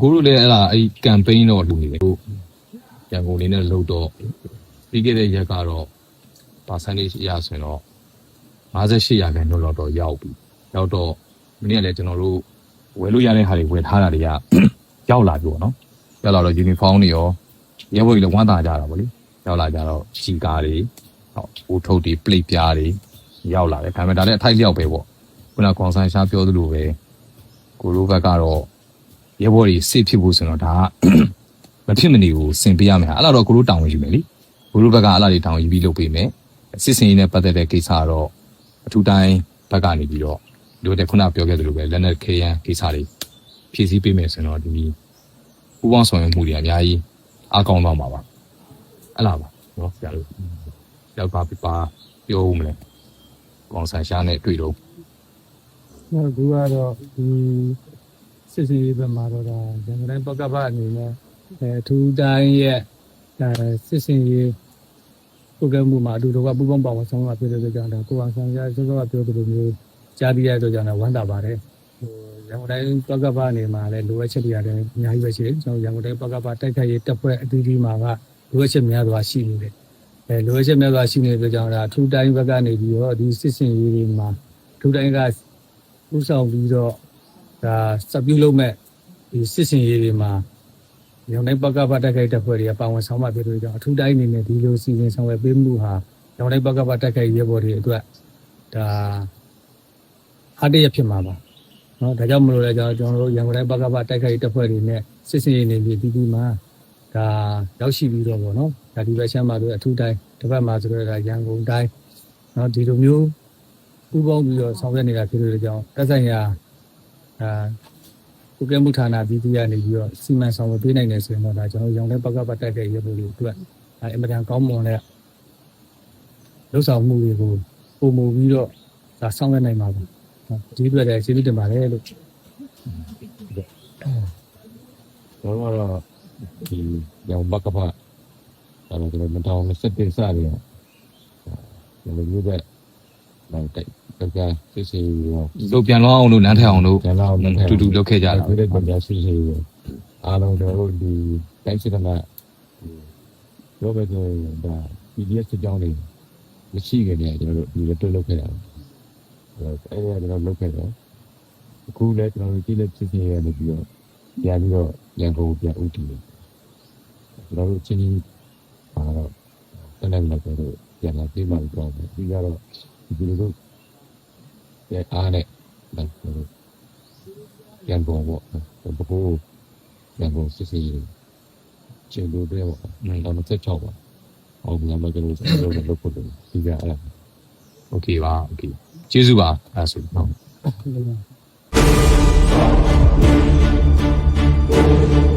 ကိုတို့လည်းအဲ့ဒါအဲ့ campaign တော့လုပ်နေတယ်ကိုရန်ကုန်လေးနဲ့လုပ်တော့ပြီးခဲ့တဲ့ရက်ကတော့ percentage အရဆိုရင်တော့58ရာခိုင်နှုန်းလောက်တော့ရောက်ပြီရောက်တော့မနေ့ကလည်းကျွန်တော်တို့ဝယ်လို့ရတဲ့ဟာတွေဝယ်ထားတာတွေကရောက်လာပြီပေါ့နော်ရောက်လာတော့ uniform တွေရောရဲဘော်တွေလည်းဝမ်းသာကြတာပေါ့လေရောက်လာကြတော့စီကားတွေဟောဦးထုတ်တွေ plate ပြားတွေရောက်လာတယ်ဒါပေမဲ့ဒါလည်းအထိုက်လျောက်ပဲပေါ့ခုနကကောင်ဆိုင်ရှားပြောသလိုပဲကိုလိုဘက်ကတော့ ရဲဘော်တွေစိတ်ဖြစ်ဖို့ဆိုတော့ဒါကမဖြစ်မနေကိုစင်ပေးရမယ်ဟာအဲ့တော့ကိုလိုတောင်းဝင်ယူမယ်လေကိုလိုဘက်ကအဲ့လားတွေတောင်းယူပြီးလုပ်ပေးမယ်စစ်စင်ရေးနဲ့ပတ်သက်တဲ့ကိစ္စကတော့အထူးတိုင်းဘက်ကနေပြီးတော့တို့တဲ့ခုနပြောခဲ့သလိုပဲလက်နက်ခေရန်ကိစ္စတွေဖြည့်ဆည်းပေးမယ်ဆိုတော့ဒီပူပေါင်းဆောင်ရွက်မှုတွေအများကြီးအကောင်းတော့မှာပါအဲ့လားပါနော်ဆရာတို့ရောက်ပါပြပါပြောဦးမလဲကောင်ဆန်ရှားနဲ့တွေ့တော့နောက်သူကတော့ဒီ စစ်စီရေးဘက်မှာတော့ဒါရန်ကုန်တိုင်းပကပအနေနဲ့အဲအထူးတိုင်းရဲ့အဲစစ်စင်ရေးပုဂ္ဂိုလ်မှုမှာအတူတူကပူပေါင်းပါဝင်ဆောင်ရွက်ဖြစ်တဲ့အတွက်ကြောင့်ဒါကိုအောင်ဆောင်ရစောစောကပြောသလိုမျိုးကြားပြီးရတဲ့အတွက်ကြောင့်လည်းဝမ်းသာပါတယ်ဟိုရန်ကုန်တိုင်းပကပအနေမှာလည်းလိုအပ်ချက်တွေရတယ်အများကြီးပဲရှိတယ်ကျွန်တော်ရန်ကုန်တိုင်းပကပတိုက်ခိုက်ရေးတပ်ဖွဲ့အသီးသီးမှာကလိုအပ်ချက်များစွာရှိနေတယ်အဲလိုအပ်ချက်များစွာရှိနေတဲ့အတွက်ကြောင့်ဒါအထူးတိုင်းဘက်ကနေပြီးတော့ဒီစစ်စင်ရေးတွေမှာအထူးတိုင်းကဥဆောင်ပြီးတော့ ဒါစပြုလုပ်မဲ့ဒီစစ်စင်ရေးတွေမှာညောင်တိုင်းပကပတက်ခိုက်တဲ့ဖွဲ့တွေကပါဝင်ဆောင်မှဖြစ်လို့ကြောင့်အထူးတိုင်းအနေနဲ့ဒီလိုစီစဉ်ဆောင်ရွက်ပေးမှုဟာညောင်တိုင်းပကပတက်ခိုက်ရဲဘော်တွေအတွက်ဒါဟာတရဖြစ်မှာပါနော်ဒါကြောင့်မလို့လဲကျွန်တော်တို့ရန်ကုန်တိုင်းပကပတိုက်ခိုက်တပ်ဖွဲ့တွေနဲ့စစ်စင်ရေးနေပြီးဒီဒီမှာဒါရောက်ရှိပြီးတော့ဗောနော်ဒါဒီဘက်ရှမ်းမှာတို့အထူးတိုင်းတစ်ဘက်မှာဆိုတော့ဒါရန်ကုန်တိုင်းနော်ဒီလိုမျိုးပူးပေါင်းပြီးတော့ဆောင်ရွက်နေတာဖြစ်လို့ကြောင့်တက်ဆိုင်ရာ အာကုကဲမှုဌာနပြည်သူရနေပြီးတော့စီမံဆောင်ရွက်ပေးနိုင်တယ်ဆိုရင်တော့ဒါကျွန်တော်ရောင်တဲ့ဘက်ကပတ်တက်တဲ့ရေပို့လေးအတွက်အဲအင်မတန်ကောင်းမွန်တဲ့လှုပ်ဆောင်မှုတွေကိုပုံမူပြီးတော့ဒါဆောင်ရွက်နိုင်ပါဘူးဒီအတွက်လည်းကျေးဇူးတင်ပါတယ်လို့ကျွန်တော်တို့ကတော့ဒီရောင်ဘက်ကဖအဲ့တော့ကျွန်တော်မတောင်းစက်တင်စားတယ်ကျွန်တော်မျိုးတဲ့လိုက် တိုက်ကြစစ်စီရောတို့ပြန်လောအောင်လို့လမ်းထက်အောင်လို့ကျွန်တော်လည်းတူတူလုပ်ခဲ့ကြတာဒီတဲ့ကြစစ်စီရောအားလုံးကျွန်တော်တို့ဒီတိုင်းစစ်ကနာရောပဲဆိုဒါ PDF စစ်ကြောင်းတွေမရှိခင်တည်းကျွန်တော်တို့ဒီလိုတွေ့လုပ်ခဲ့တာအဲ့ဒါကျွန်တော်လုပ်ခဲ့တော့အခုလည်းကျွန်တော်တို့ဒီလက်စစ်စီရနေပြီးတော့ပြန်ပြီးတော့ရန်ကုန်ပြန်ဥတီတယ်ကျွန်တော်တို့ချင်းချင်းအာတော့တနေ့လည်းကျွန်တော်တို့ပြန်လာပြေးမှတော့ပြီးတော့ ဒီလိုတို့ရဲ့အားနဲ့လည်းကျွန်တော်တို့ရန်ကုန်ပေါ့ဘကိုရန်ကုန်စစ်စီချင်းတို့တွေပေါ့တော့မဆက်ချောက်ပါအောင်ပြန်မှကျွန်တော်တို့လုပ်ဖို့ဒီကအဲ့ โอเคပါโอเคကျေးဇူးပါအဲ့ဒါဆိုဟုတ် ဟုတ်ကဲ့